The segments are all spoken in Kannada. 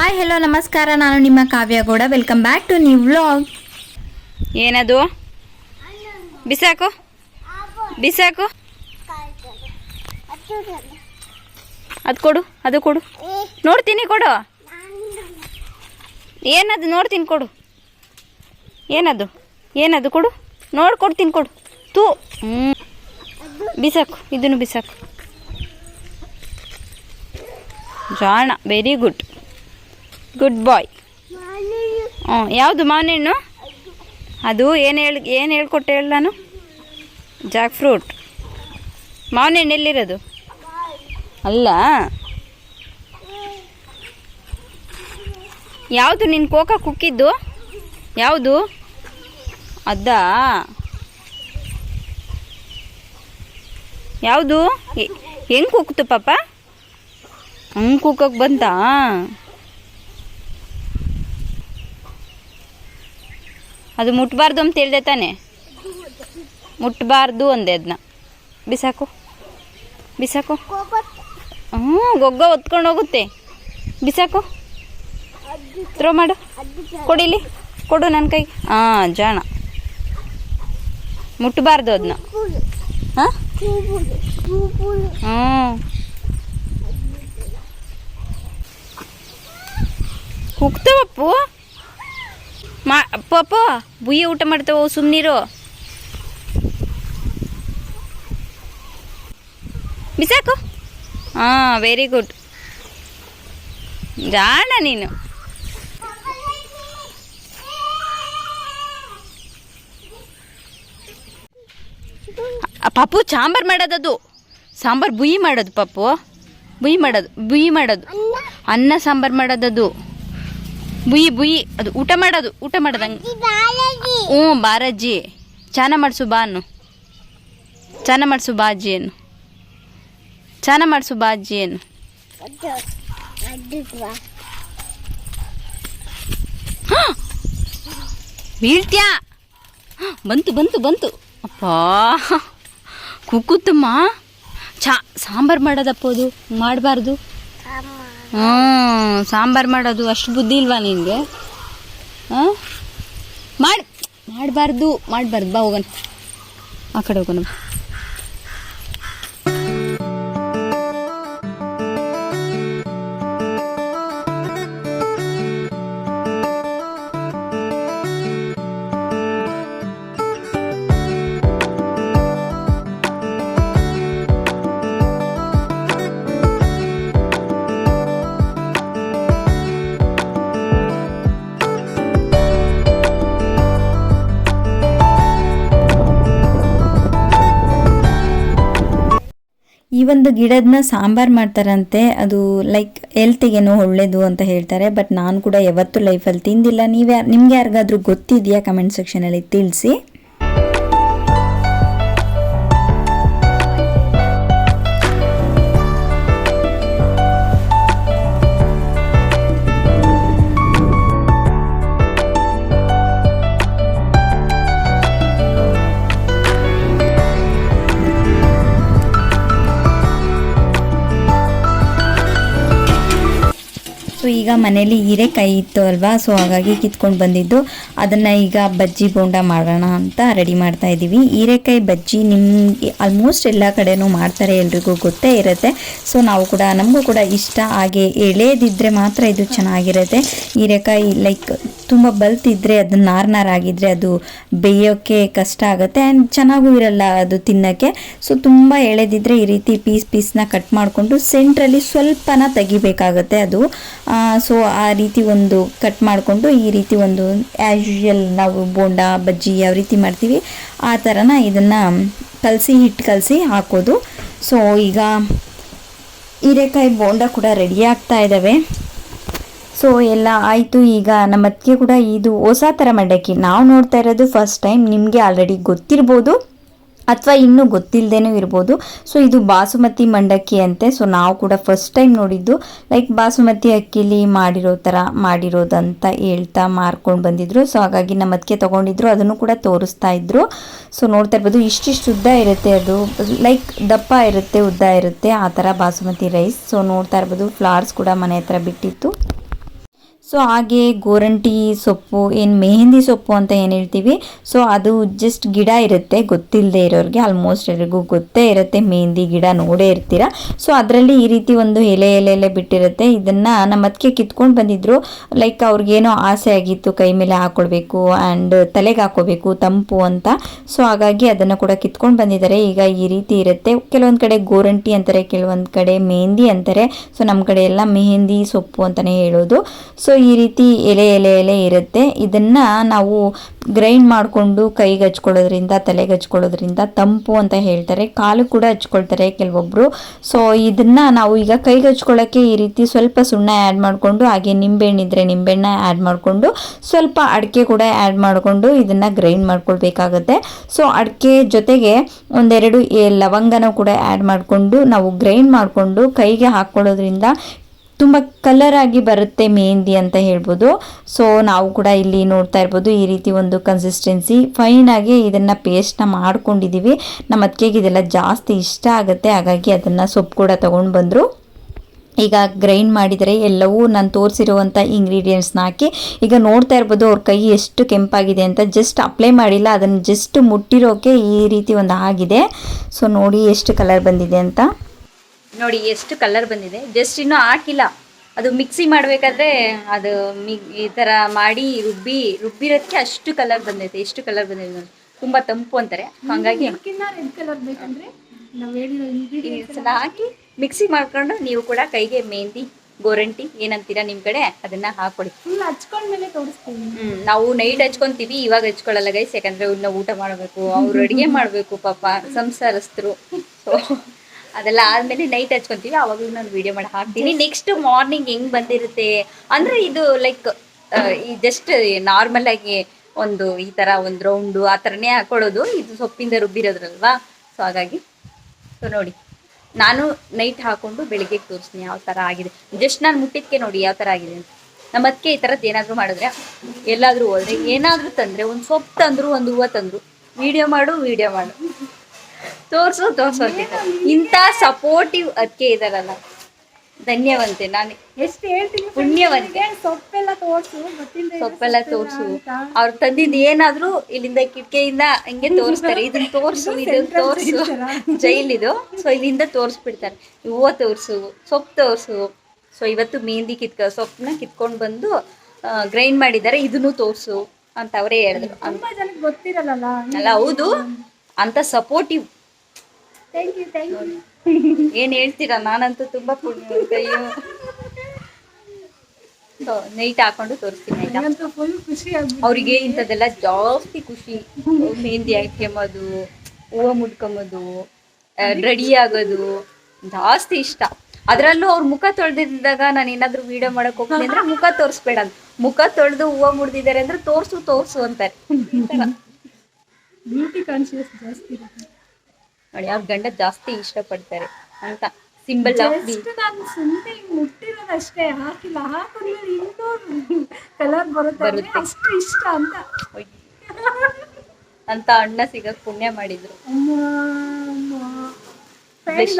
ಹಾಯ್ ಹಲೋ ನಮಸ್ಕಾರ. ನಾನು ನಿಮ್ಮ Kavya Gowda. Welcome back to new vlog ಏನದು? ಬಿಸಾಕು? ಬಿಸಾಕು? ಅದು ಕೊಡು ಅದು ಕೊಡು. ನೋಡ್ತೀನಿ ಕೊಡು. ಏನದು ನೋಡ್ತೀನಿ ಕೊಡು. ಏನದು? ಏನದು ಕೊಡು? ನೋಡಿ, ಕೊಡ್ತೀನಿ ಕೊಡು. ತೂ. ಹ್ಞೂ ಬಿಸಾಕು, ಇದನ್ನು ಬಿಸಾಕು. ಜಾಣ ವೆರಿ ಗುಡ್ ಗುಡ್ ಬಾಯ್ ಹ್ಞೂ ಯಾವುದು ಮಾವಿನಣ್ಣು ಅದು ಏನು ಹೇಳಿ ಏನು ಹೇಳ್ಕೊಟ್ಟೆ ಹೇಳ ನಾನು? ಜಾಕ್ ಫ್ರೂಟ್ ಮಾವಿನಣ್ಣು ಎಲ್ಲಿರೋದು? ಅಲ್ಲ. ಯಾವುದು ನಿನ್ನ ಕೋಕ ಕುಕ್ಕಿದ್ದು? ಯಾವುದು? ಅದಾ? ಯಾವುದು? ಹೆಂಗೆ ಕುಕ್ತು ಪಾಪ? ಹಂಗೆ ಕುಕ್ಕಕ್ಕೆ ಬಂತಾ? ಅದು ಮುಟ್ಬಾರ್ದು ಅಂತ ಹೇಳ್ದೆ ತಾನೆ? ಮುಟ್ಬಾರ್ದು ಅಂದೆ ಅದನ್ನ ಬಿಸಾಕು. ಬಿಸಾಕು. ಹ್ಞೂ, ಗೊಗ್ಗ ಹೊತ್ಕೊಂಡು ಹೋಗುತ್ತೆ. ಬಿಸಾಕು. ಥ್ರೋ ಮಾಡು. ಕೊಡಿಲಿ ಕೊಡು ನನ್ನ ಕೈ. ಹಾಂ ಜಾಣ. ಮುಟ್ಬಾರ್ದು ಅದನ್ನ ಹಾಂ? ಹ್ಞೂ. ಕುಗ್ತವಪ್ಪು ಮಾ ಪಾಪ ಬುಯ್ಯಿ ಊಟ ಮಾಡ್ತಾವ ಸುಮ್ಮನಿರು ಬಿಸಾಕು. ಹಾಂ ವೆರಿ ಗುಡ್ ಜಾಣ ನೀನು. ಪಪ್ಪು ಪಾಪು, ಸಾಂಬಾರು ಮಾಡೋದದು. ಸಾಂಬಾರು ಬುಯ್ಯಿ ಮಾಡೋದು ಪಾಪು. ಬುಯ್ಯಿ ಮಾಡೋದು ಬುಯ್ಯಿ ಮಾಡೋದು. ಅನ್ನ ಸಾಂಬಾರು ಮಾಡೋದದು. ಬುಯ್ಯಿ ಬುಯಿ ಅದು ಊಟ ಮಾಡೋದು ಊಟ ಮಾಡದಂಗೆ ಹ್ಞೂ ಬಾರಜ್ಜಿ ಚಾನ ಮಾಡಿಸು ಬಾನು ಚಾನ ಮಾಡಿಸು ಬಾ ಏನು ಚಾನ ಮಾಡಿಸು ಬಾ ಏನು ಬೀಳ್ತ್ಯಾ ಬಂತು ಬಂತು ಬಂತು. ಅಪ್ಪ! ಕುಕ್ಕುತ್ತಮ್ಮ. ಚಾ ಸಾಂಬಾರು ಮಾಡೋದಪ್ಪ ಅದು. ಮಾಡಬಾರ್ದು. ಹ್ಞೂ ಸಾಂಬಾರು ಮಾಡೋದು ಅಷ್ಟು ಬುದ್ಧಿ ಇಲ್ವಾ ನಿನಗೆ ಹಾಂ? ಮಾಡಿ, ಮಾಡಬಾರ್ದು ಮಾಡಬಾರ್ದು. ಬಾ ಹೋಗೋಣ. ಆ ಕಡೆ ಹೋಗೋಣ. ಒಂದು ಗಿಡದನ್ನ ಸಾಂಬಾರ್ ಮಾಡ್ತಾರಂತೆ, ಅದು ಲೈಕ್ ಹೆಲ್ತಿಗೇನೋ ಒಳ್ಳೇದು ಅಂತ ಹೇಳ್ತಾರೆ ಬಟ್ ನಾನು ಕೂಡ ಯಾವತ್ತೂ ಲೈಫಲ್ಲಿ ತಿಂದಿಲ್ಲ. ನೀವು ಯಾರು ನಿಮ್ಗೆ ಯಾರಿಗಾದ್ರೂ ಗೊತ್ತಿದೆಯಾ ಕಮೆಂಟ್ ಸೆಕ್ಷನಲ್ಲಿ ತಿಳಿಸಿ. ಸೊ ಈಗ ಮನೇಲಿ ಹೀರೆಕಾಯಿ ಇತ್ತು ಅಲ್ವಾ? ಸೊ ಹಾಗಾಗಿ ಕಿತ್ಕೊಂಡು ಬಂದಿದ್ದು. ಅದನ್ನು ಈಗ ಬಜ್ಜಿ ಬೋಂಡ ಮಾಡೋಣ ಅಂತ ರೆಡಿ ಮಾಡ್ತಾ ಇದ್ದೀವಿ. ಹೀರೆಕಾಯಿ ಬಜ್ಜಿ ನಿಮಗೆ ಆಲ್ಮೋಸ್ಟ್ ಎಲ್ಲ ಕಡೆನೂ ಮಾಡ್ತಾರೆ, ಎಲ್ರಿಗೂ ಗೊತ್ತೇ ಇರುತ್ತೆ. ಸೊ ನಾವು ಕೂಡ, ನಮಗೂ ಕೂಡ ಇಷ್ಟ. ಹಾಗೆ ಎಳೆಯದಿದ್ದರೆ ಮಾತ್ರ ಇದು ಚೆನ್ನಾಗಿರುತ್ತೆ. ಹೀರೆಕಾಯಿ ಲೈಕ್ ತುಂಬ ಬಲ್ತಿದ್ರೆ, ಅದು ನಾರ್ ನಾರ್ ಆಗಿದ್ರೆ ಅದು ಬೇಯೋಕ್ಕೆ ಕಷ್ಟ ಆಗುತ್ತೆ. ಆ್ಯಂಡ್ ಚೆನ್ನಾಗೂ ಇರಲ್ಲ ಅದು ತಿನ್ನೋಕ್ಕೆ. ಸೊ ತುಂಬ ಎಳೆದಿದ್ರೆ ಈ ರೀತಿ ಪೀಸ್ ಪೀಸ್ನ ಕಟ್ ಮಾಡಿಕೊಂಡು ಸೆಂಟ್ರಲ್ಲಿ ಸ್ವಲ್ಪನ ತೆಗಿಬೇಕಾಗತ್ತೆ ಅದು. ಸೊ ಆ ರೀತಿ ಒಂದು ಕಟ್ ಮಾಡಿಕೊಂಡು ಈ ರೀತಿ ಒಂದು ಆ್ಯಸ್ ಯೂಶಲ್ ನಾವು ಬೋಂಡ, ಬಜ್ಜಿ ಯಾವ ರೀತಿ ಮಾಡ್ತೀವಿ, ಆ ಥರನ ಇದನ್ನು ಕಲಸಿ ಹಿಟ್ಟು ಕಲಸಿ ಹಾಕೋದು. ಸೊ ಈಗ ಹೀರೆಕಾಯಿ ಬೋಂಡ ಕೂಡ ರೆಡಿ ಆಗ್ತಾ ಇದ್ದಾವೆ ಸೊ ಎಲ್ಲ ಆಯಿತು. ಈಗ ನಮ್ಮ ಅತ್ತಿಗೆ ಕೂಡ ಇದು ಹೊಸ ಥರ ಮಂಡಕ್ಕಿ ನಾವು ನೋಡ್ತಾ ಇರೋದು ಫಸ್ಟ್ ಟೈಮ್ ನಿಮಗೆ ಆಲ್ರೆಡಿ ಗೊತ್ತಿರ್ಬೋದು. ಅಥವಾ ಇನ್ನೂ ಗೊತ್ತಿಲ್ಲದೇನೂ ಇರ್ಬೋದು. ಸೊ ಇದು ಬಾಸುಮತಿ ಮಂಡಕ್ಕಿ ಅಂತೆ. ಸೊ ನಾವು ಕೂಡ ಫಸ್ಟ್ ಟೈಮ್ ನೋಡಿದ್ದು. ಲೈಕ್ ಬಾಸುಮತಿ ಅಕ್ಕಿಲಿ ಮಾಡಿರೋ ಥರ ಮಾಡಿರೋದಂತ ಹೇಳ್ತಾ ಮಾರ್ಕೊಂಡು ಬಂದಿದ್ರು. ಸೊ ಹಾಗಾಗಿ ನಮ್ಮ ಅದಕ್ಕೆ ತೊಗೊಂಡಿದ್ರು. ಅದನ್ನು ಕೂಡ ತೋರಿಸ್ತಾ ಇದ್ರು. ಸೊ ನೋಡ್ತಾ ಇರ್ಬೋದು. ಇಷ್ಟಿಷ್ಟು ಉದ್ದ ಇರುತ್ತೆ ಅದು. ಲೈಕ್ ದಪ್ಪ ಇರುತ್ತೆ, ಉದ್ದ ಇರುತ್ತೆ. ಆ ಥರ ಬಾಸುಮತಿ ರೈಸ್ ಸೊ ನೋಡ್ತಾ ಇರ್ಬೋದು. ಫ್ಲವರ್ಸ್ ಕೂಡ ಮನೆ ಹತ್ರ ಬಿಟ್ಟಿತ್ತು. ಸೊ ಹಾಗೆ ಗೋರಂಟಿ ಸೊಪ್ಪು, ಏನು ಮೆಹಂದಿ ಸೊಪ್ಪು ಅಂತ ಏನು ಹೇಳ್ತೀವಿ? ಸೊ ಅದು ಜಸ್ಟ್ ಗಿಡ ಇರುತ್ತೆ ಗೊತ್ತಿಲ್ಲದೆ ಇರೋರಿಗೆ ಆಲ್ಮೋಸ್ಟ್ ಎಲ್ರಿಗೂ ಗೊತ್ತೇ ಇರುತ್ತೆ, ಮೆಹಂದಿ ಗಿಡ ನೋಡೇ ಇರ್ತೀರ? ಸೊ ಅದರಲ್ಲಿ ಈ ರೀತಿ ಒಂದು ಎಲೆ ಎಲೆ ಎಲೆ ಬಿಟ್ಟಿರುತ್ತೆ. ಇದನ್ನು ನಮ್ಮ ಅದಕ್ಕೆ ಕಿತ್ಕೊಂಡು ಬಂದಿದ್ರು. ಲೈಕ್ ಅವ್ರಿಗೇನೋ ಆಸೆ ಆಗಿತ್ತು, ಕೈ ಮೇಲೆ ಹಾಕ್ಕೊಳ್ಬೇಕು ಆ್ಯಂಡ್ ತಲೆಗೆ ಹಾಕೋಬೇಕು ತಂಪು ಅಂತ. ಸೊ ಹಾಗಾಗಿ ಅದನ್ನು ಕೂಡ ಕಿತ್ಕೊಂಡು ಬಂದಿದ್ದಾರೆ. ಈಗ ಈ ರೀತಿ ಇರುತ್ತೆ. ಕೆಲವೊಂದು ಕಡೆ ಗೋರಂಟಿ ಅಂತಾರೆ, ಕೆಲವೊಂದು ಕಡೆ ಮೆಹಂದಿ ಅಂತಾರೆ. ಸೊ ನಮ್ಮ ಕಡೆ ಎಲ್ಲ ಮೆಹಂದಿ ಸೊಪ್ಪು ಅಂತಲೇ ಹೇಳೋದು. ಸೊ ಈ ರೀತಿ ಎಲೆ ಎಲೆ ಎಲೆ ಇರುತ್ತೆ. ಇದನ್ನು ನಾವು ಗ್ರೈಂಡ್ ಮಾಡಿಕೊಂಡು ಕೈಗೆ ಹಚ್ಕೊಳ್ಳೋದ್ರಿಂದ ತಲೆಗೆ ಹಚ್ಕೊಳ್ಳೋದ್ರಿಂದ ತಂಪು ಅಂತ ಹೇಳ್ತಾರೆ. ಕಾಲು ಕೂಡ ಹಚ್ಕೊಳ್ತಾರೆ ಕೆಲವೊಬ್ಬರು ಸೊ ಇದನ್ನು ನಾವು ಈಗ ಕೈಗೆ ಹಚ್ಕೊಳ್ಳೋಕ್ಕೆ ಈ ರೀತಿ ಸ್ವಲ್ಪ ಸುಣ್ಣ ಆ್ಯಡ್ ಮಾಡಿಕೊಂಡು, ಹಾಗೆ ನಿಂಬೆಹಣ್ಣಿದ್ರೆ ನಿಂಬೆಹಣ್ಣ ಆ್ಯಡ್ ಮಾಡಿಕೊಂಡು, ಸ್ವಲ್ಪ ಅಡಿಕೆ ಕೂಡ ಆ್ಯಡ್ ಮಾಡಿಕೊಂಡು ಇದನ್ನು ಗ್ರೈಂಡ್ ಮಾಡ್ಕೊಳ್ಬೇಕಾಗುತ್ತೆ. ಸೊ ಅಡಿಕೆ ಜೊತೆಗೆ ಒಂದೆರಡು ಲವಂಗನ ಕೂಡ ಆ್ಯಡ್ ಮಾಡಿಕೊಂಡು ನಾವು ಗ್ರೈಂಡ್ ಮಾಡಿಕೊಂಡು ಕೈಗೆ ಹಾಕ್ಕೊಳ್ಳೋದ್ರಿಂದ ತುಂಬ ಕಲರ್ ಆಗಿ ಬರುತ್ತೆ ಮೆಹಂದಿ ಅಂತ ಹೇಳ್ಬೋದು. ಸೊ ನಾವು ಕೂಡ ಇಲ್ಲಿ ನೋಡ್ತಾ ಇರ್ಬೋದು ಈ ರೀತಿ ಒಂದು ಕನ್ಸಿಸ್ಟೆನ್ಸಿ ಫೈನಾಗಿ ಇದನ್ನು ಪೇಸ್ಟ್ನ ಮಾಡ್ಕೊಂಡಿದ್ದೀವಿ ನಮ್ಮ ಅತ್ತಿಗೆಗೆ ಇದೆಲ್ಲ ಜಾಸ್ತಿ ಇಷ್ಟ ಆಗುತ್ತೆ, ಹಾಗಾಗಿ ಅದನ್ನು ಸೊಪ್ಪು ಕೂಡ ತೊಗೊಂಡು ಬಂದರು. ಈಗ ಗ್ರೈಂಡ್ ಮಾಡಿದರೆ ಎಲ್ಲವೂ ನಾನು ತೋರಿಸಿರುವಂಥ ಇಂಗ್ರೀಡಿಯೆಂಟ್ಸ್ನ ಹಾಕಿ, ಈಗ ನೋಡ್ತಾ ಇರ್ಬೋದು ಅವ್ರ ಕೈ ಎಷ್ಟು ಕೆಂಪಾಗಿದೆ ಅಂತ ಜಸ್ಟ್ ಅಪ್ಲೈ ಮಾಡಿಲ್ಲ, ಅದನ್ನು ಜಸ್ಟ್ ಮುಟ್ಟಿರೋಕೆ ಈ ರೀತಿ ಒಂದು ಆಗಿದೆ. ಸೊ ನೋಡಿ ಎಷ್ಟು ಕಲರ್ ಬಂದಿದೆ ಅಂತ. ನೋಡಿ ಎಷ್ಟು ಕಲರ್ ಬಂದಿದೆ. ಜಸ್ಟ್ ಇನ್ನೂ ಹಾಕಿಲ್ಲ. ಅದು ಮಿಕ್ಸಿ ಮಾಡಬೇಕಾದ್ರೆ ಅದು ಮಿ ಈ ಥರ ಮಾಡಿ ರುಬ್ಬಿ ರುಬ್ಬಿರೋದಕ್ಕೆ ಅಷ್ಟು ಕಲರ್ ಬಂದೈತೆ. ಎಷ್ಟು ಕಲರ್ ಬಂದಿದೆ ನೋಡಿ. ತುಂಬ ತಂಪು ಅಂತಾರೆ. ಹಾಗಾಗಿ ಈ ಸಲ ಹಾಕಿ ಮಿಕ್ಸಿ ಮಾಡ್ಕೊಂಡು ನೀವು ಕೂಡ ಕೈಗೆ ಮೆಹಂದಿ ಗೋರಂಟಿ ಏನಂತೀರಾ ನಿಮ್ಮ ಕಡೆ ಅದನ್ನ ಹಾಕೊಳ್ಳಿ ಹಚ್ಕೊಂಡ್ಮೇಲೆ ತೋರಿಸ್ತೀವಿ ಹ್ಮ್ ನಾವು ನೈಟ್ ಹಚ್ಕೊಂತೀವಿ ಇವಾಗ ಹಚ್ಕೊಳ್ಳಲ್ಲ ಗೈಸ್ ಯಾಕಂದ್ರೆ ಇನ್ನ ಊಟ ಮಾಡಬೇಕು ಅವ್ರು ಅಡುಗೆ ಮಾಡಬೇಕು ಪಾಪ ಸಂಸಾರಸ್ಥರು. ಸೊ ಅದೆಲ್ಲ ಆದ್ಮೇಲೆ ನೈಟ್ ಹಚ್ಕೊಂತೀವಿ ಅವಾಗಲೂ ನಾನು ವಿಡಿಯೋ ಮಾಡಿ ಹಾಕ್ತೀನಿ. ನೆಕ್ಸ್ಟ್ ಮಾರ್ನಿಂಗ್ ಹೆಂಗ್ ಬಂದಿರುತ್ತೆ ಅಂದ್ರೆ ಇದು ಲೈಕ್ ಈ ಜಸ್ಟ್ ನಾರ್ಮಲ್ ಆಗಿ ಒಂದು ಈ ತರ ಒಂದು ರೌಂಡು ಆ ತರನೇ ಹಾಕೊಳ್ಳೋದು. ಇದು ಸೊಪ್ಪಿಂದ ರುಬ್ಬಿರೋದ್ರಲ್ವಾ? ಸೊ ಹಾಗಾಗಿ ಸೊ ನೋಡಿ. ನಾನು ನೈಟ್ ಹಾಕೊಂಡು ಬೆಳಿಗ್ಗೆ ತೋರಿಸ್ತೀನಿ ಯಾವ ತರ ಆಗಿದೆ. ಜಸ್ಟ್ ನಾನು ಮುಟ್ಟಿದ್ಕೆ ನೋಡಿ ಯಾವ ತರ ಆಗಿದೆ ನಮ್ಮ ಅದಕ್ಕೆ ಈ ತರದ್ ಏನಾದರೂ ಮಾಡಿದ್ರೆ, ಎಲ್ಲಾದ್ರೂ ಹೋದ್ರೆ ಏನಾದ್ರೂ ತಂದ್ರೆ, ಒಂದು ಸೊಪ್ಪು ತಂದ್ರು, ಒಂದು ಹೂವ ತಂದ್ರು ವಿಡಿಯೋ ಮಾಡು ವಿಡಿಯೋ ಮಾಡು. ತೋರಿಸು ತೋರ್ಸು ಇಂತ ಇಂಥ ಸಪೋರ್ಟಿವ್ ಅದಕ್ಕೆ ಇದಾರಲ್ಲ ಧನ್ಯವಂತೆ ನಾನು. ಎಷ್ಟು ಹೇಳ್ತೀನಿ ಪುಣ್ಯವಂತೆ. ಸೊಪ್ಪೆಲ್ಲ ತೋರ್ಸು ಸೊಪ್ಪೆಲ್ಲ ತೋರಿಸು. ಅವ್ರು ತಂದಿದ್ದು ಏನಾದ್ರೂ ಇಲ್ಲಿಂದ ಕಿಟಕಿಯಿಂದ ಹಂಗೆ ತೋರಿಸ್ತಾರೆ. ಇದನ್ನ ತೋರಿಸು ಇದು ತೋರಿಸು. ಇದು. ಸೊ ಇಲ್ಲಿಂದ ತೋರಿಸ್ಬಿಡ್ತಾರೆ. ಹೂವು ತೋರಿಸು ಸೊಪ್ಪು ತೋರಿಸು. ಸೊ ಇವತ್ತು ಮೆಹಂದಿ ಕಿತ್ಕ ಸೊಪ್ಪನ್ನ ಕಿತ್ಕೊಂಡು ಬಂದು ಗ್ರೈಂಡ್ ಮಾಡಿದ್ದಾರೆ. ಇದನ್ನು ತೋರಿಸು ಅಂತ ಅವರೇ ಹೇಳಿದ್ರು. ತುಂಬಾ ಜನಕ್ಕೆ ಗೊತ್ತಿರಲ್ಲ ಅಲ್ಲ ಹೌದು. ಅಂತ ಸಪೋರ್ಟಿವ್ ಏನ್ ಹೇಳ್ತೀರಾ? ನಾನಂತೂ ತುಂಬಾ ನೈಟ್ ಹಾಕೊಂಡು ತೋರಿಸ್ತೀನಿ ಅವ್ರಿಗೆ ಇಂಥದ್ದೆಲ್ಲ ಜಾಸ್ತಿ ಖುಷಿ. ಮೆಹಂದಿ ಹಾಕ್ಯಂಬೋದು ಹೂವು ಮುಡ್ಕೊಂಬೋದು ರೆಡಿ ಆಗೋದು ಜಾಸ್ತಿ ಇಷ್ಟ. ಅದರಲ್ಲೂ ಅವ್ರ ಮುಖ ತೊಳೆದಿದ್ದಾಗ ನಾನು ಏನಾದ್ರು ವಿಡಿಯೋ ಮಾಡಕ್ ಹೋಗ್ತೀನಿ ಅಂದ್ರೆ ಮುಖ ತೋರಿಸ್ಬೇಡ ಅಂತ. ಮುಖ ತೊಳೆದು ಹೂವು ಮುಡ್ದಿದ್ದಾರೆ ಅಂದ್ರೆ ತೋರ್ಸು ತೋರ್ಸು ಅಂತಾರೆ. ಬ್ಯೂಟಿ ಕಾನ್ಶಿಯಸ್ ಜಾಸ್ತಿ ಇರುತ್ತೆ. ನೋಡಿ ಅವ್ರ ಗಂಡ ಜಾಸ್ತಿ ಇಷ್ಟಪಡ್ತಾರೆ ಅಂತ. ಸಿಂಬಲ್ ಜಸ್ಟ್ ನಾನು ಸುಮ್ಮನೆ ಮುಟ್ಟಿರೋದು ಮುಟ್ಟಿರೋದಷ್ಟೇ ಹಾಕಿಲ್ಲ. ಹಾಕಿದ್ಮೇಲೆ ಇನ್ನೂ ಕಲರ್ ಬರುತ್ತೆ. ಅಷ್ಟು ಇಷ್ಟ ಅಂತ. ಅಂತ ಅಣ್ಣ ಸಿಗಕ್ ಪುಣ್ಯ ಮಾಡಿದ್ರು.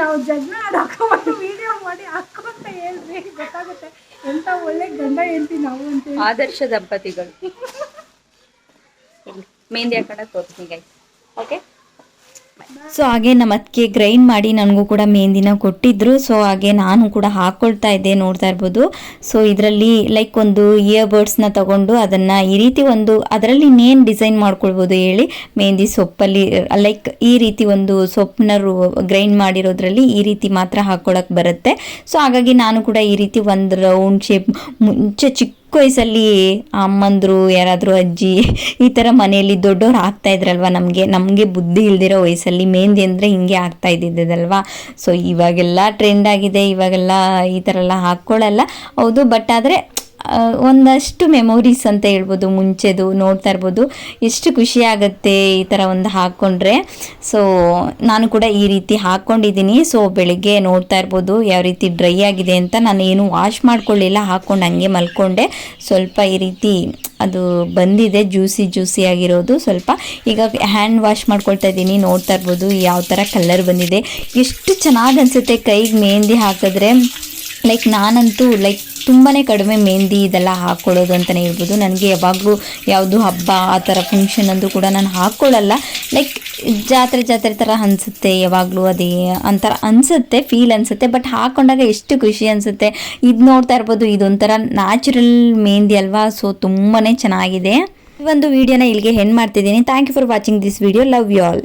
ನಾವು ಜಗಳ ಹಾಕೊಂಡು ವಿಡಿಯೋ ಮಾಡಿ ಹಾಕೊಂತ ಹೇಳ್ರಿ. ಗೊತ್ತಾಗುತ್ತೆ. ಎಂತ ಒಳ್ಳೆ ಗಂಡ ಹೇಳ್ತೀವಿ ನಾವು ಅಂತ ಆದರ್ಶ ದಂಪತಿಗಳು. ಮೆಹಂದಿ ಹಾಕೊಂಡಾಗ ತೋರಿಸ್ತೀನಿ ಗೈಸ್ ಓಕೆ ಸೊ ಹಾಗೆ ನಮ್ಮ ಅದಕ್ಕೆ ಗ್ರೈಂಡ್ ಮಾಡಿ ನನಗೂ ಕೂಡ ಮೆಹಂದಿನ ಕೊಟ್ಟಿದ್ರು. ಸೊ ಹಾಗೆ ನಾನು ಕೂಡ ಹಾಕೊಳ್ತಾ ಇದ್ದೆ ನೋಡ್ತಾ ಇರ್ಬೋದು. ಸೊ ಇದರಲ್ಲಿ ಲೈಕ್ ಒಂದು ಇಯರ್ ಬಡ್ಸ್ನ ತಗೊಂಡು ಅದನ್ನು ಈ ರೀತಿ ಒಂದು ಅದರಲ್ಲಿ ಇನ್ನೇನು ಡಿಸೈನ್ ಮಾಡ್ಕೊಳ್ಬೋದು ಹೇಳಿ ಮೆಹಂದಿ ಸೊಪ್ಪಲ್ಲಿ ಲೈಕ್ ಈ ರೀತಿ ಒಂದು ಸೊಪ್ಪನ್ನ ಗ್ರೈಂಡ್ ಮಾಡಿರೋದ್ರಲ್ಲಿ ಈ ರೀತಿ ಮಾತ್ರ ಹಾಕ್ಕೊಳಕ್ಕೆ ಬರುತ್ತೆ. ಸೊ ಹಾಗಾಗಿ ನಾನು ಕೂಡ ಈ ರೀತಿ ಒಂದು ರೌಂಡ್ ಶೇಪ್ ಮುಂಚೆ ಚಿಕ್ಕ ವಯಸ್ಸಲ್ಲಿ ಅಮ್ಮಂದರು, ಯಾರಾದರೂ ಅಜ್ಜಿ ಈ ಥರ ಮನೆಯಲ್ಲಿ ದೊಡ್ಡವ್ರು ಆಗ್ತಾ ಇದ್ರಲ್ವ ನಮಗೆ? ನಮಗೆ ಬುದ್ಧಿ ಇಲ್ದಿರೋ ವಯಸ್ಸಲ್ಲಿ ಮೆಹಂದಿ ಅಂದರೆ ಹಿಂಗೆ ಆಗ್ತಾ ಇದ್ದಿದ್ದಲ್ವಾ ಸೊ ಇವಾಗೆಲ್ಲ ಟ್ರೆಂಡ್ ಆಗಿದೆ, ಇವಾಗೆಲ್ಲ ಈ ಥರ ಎಲ್ಲ ಹಾಕ್ಕೊಳ್ಳಲ್ಲ ಹೌದು ಬಟ್ ಆದರೆ ಒಂದಷ್ಟು ಮೆಮೊರೀಸ್ ಅಂತ ಹೇಳ್ಬೋದು, ಮುಂಚೆದು ನೋಡ್ತಾ ಇರ್ಬೋದು. ಎಷ್ಟು ಖುಷಿ ಆಗುತ್ತೆ ಈ ಥರ ಒಂದು ಹಾಕ್ಕೊಂಡ್ರೆ ಸೊ ನಾನು ಕೂಡ ಈ ರೀತಿ ಹಾಕ್ಕೊಂಡಿದ್ದೀನಿ ಸೊ ಬೆಳಿಗ್ಗೆ ನೋಡ್ತಾ ಇರ್ಬೋದು, ಯಾವ ರೀತಿ ಡ್ರೈ ಆಗಿದೆ ಅಂತ ನಾನು ಏನು ವಾಶ್ ಮಾಡ್ಕೊಳ್ಳಿಲ್ಲ ಹಾಕ್ಕೊಂಡು ಹಂಗೆ ಮಲ್ಕೊಂಡೆ. ಸ್ವಲ್ಪ ಈ ರೀತಿ ಅದು ಬಂದಿದೆ ಜ್ಯೂಸಿ ಜ್ಯೂಸಿ ಆಗಿರೋದು ಸ್ವಲ್ಪ. ಈಗ ಹ್ಯಾಂಡ್ ವಾಶ್ ಮಾಡ್ಕೊಳ್ತಾ ಇದ್ದೀನಿ, ನೋಡ್ತಾ ಇರ್ಬೋದು, ಯಾವ ಥರ ಕಲರ್ ಬಂದಿದೆ. ಎಷ್ಟು ಚೆನ್ನಾಗಿ ಅನಿಸುತ್ತೆ ಕೈಗೆ, ಮೆಹಂದಿ ಹಾಕಿದ್ರೆ. ಲೈಕ್ ನಾನಂತೂ ಲೈಕ್ ತುಂಬಾ ಕಡಿಮೆ ಮೆಹಂದಿ ಇದೆಲ್ಲ ಹಾಕ್ಕೊಳ್ಳೋದು ಅಂತಲೇ ಹೇಳ್ಬೋದು. ನನಗೆ ಯಾವಾಗಲೂ ಯಾವುದು ಹಬ್ಬ, ಆ ಥರ ಫಂಕ್ಷನ್ ಅಂದು ಕೂಡ ನಾನು ಹಾಕ್ಕೊಳ್ಳಲ್ಲ ಲೈಕ್ ಜಾತ್ರೆ ಜಾತ್ರೆ ಥರ ಅನಿಸುತ್ತೆ ಯಾವಾಗಲೂ ಅದೇ ಅಂಥರ ಅನಿಸುತ್ತೆ ಫೀಲ್ ಅನಿಸುತ್ತೆ. ಬಟ್ ಹಾಕ್ಕೊಂಡಾಗ ಎಷ್ಟು ಖುಷಿ ಅನಿಸುತ್ತೆ. ಇದು ನೋಡ್ತಾ ಇರ್ಬೋದು, ಇದೊಂಥರ ನ್ಯಾಚುರಲ್ ಮೆಹಂದಿ ಅಲ್ವಾ? ಸೊ ತುಂಬಾ ಚೆನ್ನಾಗಿದೆ. ಈ ಒಂದು ವಿಡಿಯೋನ ಇಲ್ಲಿಗೆ ಹೆಣ್ಣು ಮಾಡ್ತಿದ್ದೀನಿ. Thank you for watching this video love you all